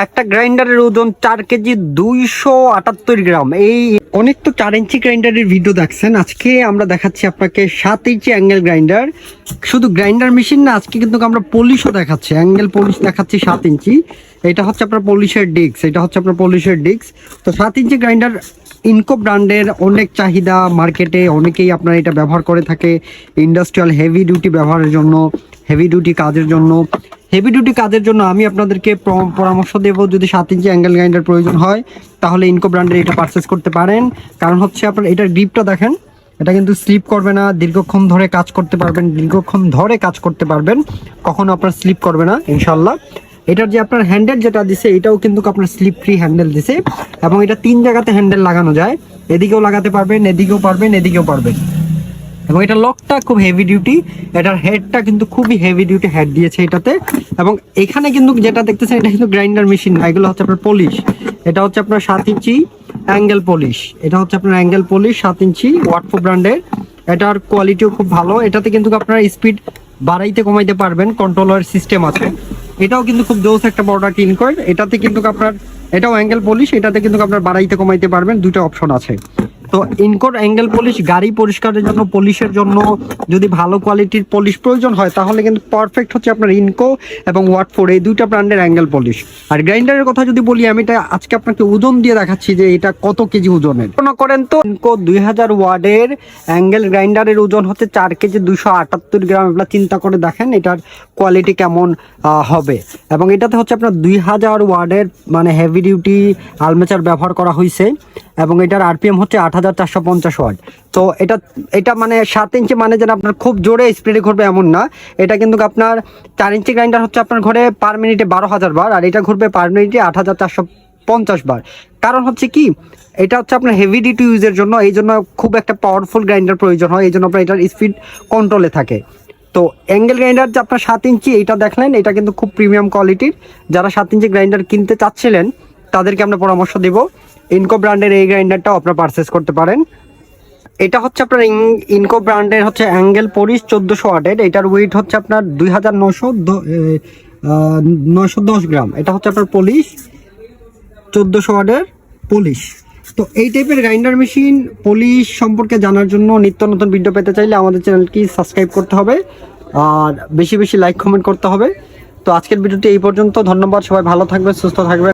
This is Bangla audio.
একটা গ্রাইন্ডারের ওজন চার কেজি দুইশো আটাত্তর গ্রাম। এই অনেক তো চার ইঞ্চি গ্রাইন্ডারের ভিডিও দেখছেন। আজকে আমরা দেখাচ্ছি আপনাকে সাত ইঞ্চি অ্যাঙ্গেল গ্রাইন্ডার শুধু গ্রাইন্ডার মেশিন না, আজকে কিন্তু আমরা পলিশও দেখাচ্ছি। অ্যাঙ্গেল পলিশ দেখাচ্ছি সাত ইঞ্চি। এটা হচ্ছে আপনার পলিশের ডিস্ক এটা হচ্ছে আপনার পলিশের ডিস্ক তো সাত ইঞ্চি গ্রাইন্ডার ইনকো ব্র্যান্ডের অনেক চাহিদা মার্কেটে অনেকেই আপনার এটা ব্যবহার করে থাকে। ইন্ডাস্ট্রিয়াল হেভি ডিউটি ব্যবহারের জন্য হেভি ডিউটি কাজের জন্য। হেভি ডিউটি কাজের জন্য আমি আপনাদেরকে পরামর্শ দেব যদি সাত ইঞ্চি অ্যাঙ্গেল গ্রাইন্ডার প্রয়োজন হয়, তাহলে ইনকো ব্র্যান্ডের এটা পারচেস করতে পারেন। কারণ হচ্ছে আপনার এটার গ্রিপটা দেখেন, এটা কিন্তু স্লিপ করবে না, দীর্ঘক্ষণ ধরে কাজ করতে পারবেন, দীর্ঘক্ষণ ধরে কাজ করতে পারবেন, কখনো আপনার স্লিপ করবে না ইনশাল্লাহ এটার যে আপনার হ্যান্ডেল যেটা দিছে, এটাও কিন্তু আপনার স্লিপ ফ্রি হ্যান্ডেল দিছে, এবং এটা তিন জায়গাতে হ্যান্ডেল লাগানো যায়। এদিকেও লাগাতে পারবেন, এদিকেও পারবেন এদিকেও পারবেন। এবং এটা লকটা খুব হেভি ডিউটি এটার হেডটা কিন্তু খুবই হেভি ডিউটি হেড দিয়েছে এটাতে। এবং এখানে কিন্তু যেটা দেখতেছেন, এটা কিন্তু গ্রাইন্ডার মেশিন না এগুলো হচ্ছে আপনার পলিশ এটা হচ্ছে আপনার সাত ইঞ্চি অ্যাঙ্গেল পলিশ এটা হচ্ছে আপনার অ্যাঙ্গেল পলিশ সাত ইঞ্চি ওয়াটফো ব্র্যান্ডের এটার কোয়ালিটিও খুব ভালো। এটাতে কিন্তু আপনারা স্পিড বাড়াইতে কমাইতে পারবেন কন্ট্রোলার সিস্টেম আছে। এটাও কিন্তু খুব জোস একটা প্রোডাক্ট ইনকোয়ার এটাতে কিন্তু আপনার, এটাও অ্যাঙ্গেল পলিশ এটাতে কিন্তু আপনার বাড়াইতে কমাইতে পারবেন দুটো অপশন আছে। তো ইনকোর অ্যাঙ্গেল পলিশ গাড়ি পরিষ্কারের জন্য পলিশের জন্য যদি ভালো কোয়ালিটির পলিশ প্রয়োজন হয়, তাহলে কিন্তু পারফেক্ট হচ্ছে আপনার ইনকো এবং ওয়াটফোর এই দুইটা ব্র্যান্ডের অ্যাঙ্গেল পলিশ আর গ্রাইন্ডারের কথা যদি বলি, আমি এটা আজকে আপনাকে ওজন দিয়ে দেখাচ্ছি যে এটা কত কেজি ওজনের। মনে করেন তো ইনকো দুই হাজার ওয়ার্ডের অ্যাঙ্গেল গ্রাইন্ডারের ওজন হচ্ছে চার কেজি দুশো আটাত্তর গ্রাম। আপনার চিন্তা করে দেখেন এটার কোয়ালিটি কেমন হবে। এবং এটাতে হচ্ছে আপনার দুই হাজার ওয়ার্ডের মানে হেভি ডিউটি আলমেচার ব্যবহার করা হয়েছে এবং এটার আরপিএম হচ্ছে আট হাজার চারশো পঞ্চাশ ওয়াট। তো এটা এটা মানে সাত ইঞ্চি মানে যেন আপনার খুব জোরে স্পিডে ঘুরবে এমন না। এটা কিন্তু আপনার চার ইঞ্চি গ্রাইন্ডার হচ্ছে আপনার ঘরে পার মিনিটে বারো হাজার বার, আর এটা ঘুরবে পার মিনিটে আট হাজার চারশো পঞ্চাশ বার। কারণ হচ্ছে কি, এটা হচ্ছে আপনার হেভি ডিউটি ইউজের জন্য, এই জন্য খুব একটা পাওয়ারফুল গ্রাইন্ডার প্রয়োজন হয়, এই জন্য আপনার এটার স্পিড কন্ট্রোলে থাকে। তো অ্যাঙ্গেল গ্রাইন্ডার যে আপনার সাত ইঞ্চি এটা দেখলেন, এটা কিন্তু খুব প্রিমিয়াম কোয়ালিটির যারা সাত ইঞ্চি গ্রাইন্ডার কিনতে চাচ্ছিলেন, তাদেরকে আমরা পরামর্শ দেব। ইনকো ব্র্যান্ডের এই গ্রাইন্ডারটাও আপনারা পারচেস করতে পারেন। এটা হচ্ছে আপনার ইনকো ব্র্যান্ডের হচ্ছে অ্যাঙ্গেল পরিশ চোদ্দোশো ওয়াটের এটার ওয়েট হচ্ছে আপনার দুই হাজার নশো নশো দশ গ্রাম। এটা হচ্ছে আপনার পলিশ চোদ্দোশো আটের পলিশ। তো এই টাইপের গ্রাইন্ডার মেশিন পলিশ সম্পর্কে জানার জন্য নিত্য নতুন ভিডিও পেতে চাইলে আমাদের চ্যানেলটি সাবস্ক্রাইব করতে হবে। আর বেশি বেশি লাইক কমেন্ট করতে হবে। তো আজকের ভিডিওটি এই পর্যন্ত। ধন্যবাদ, সবাই ভালো থাকবেন, সুস্থ থাকবেন।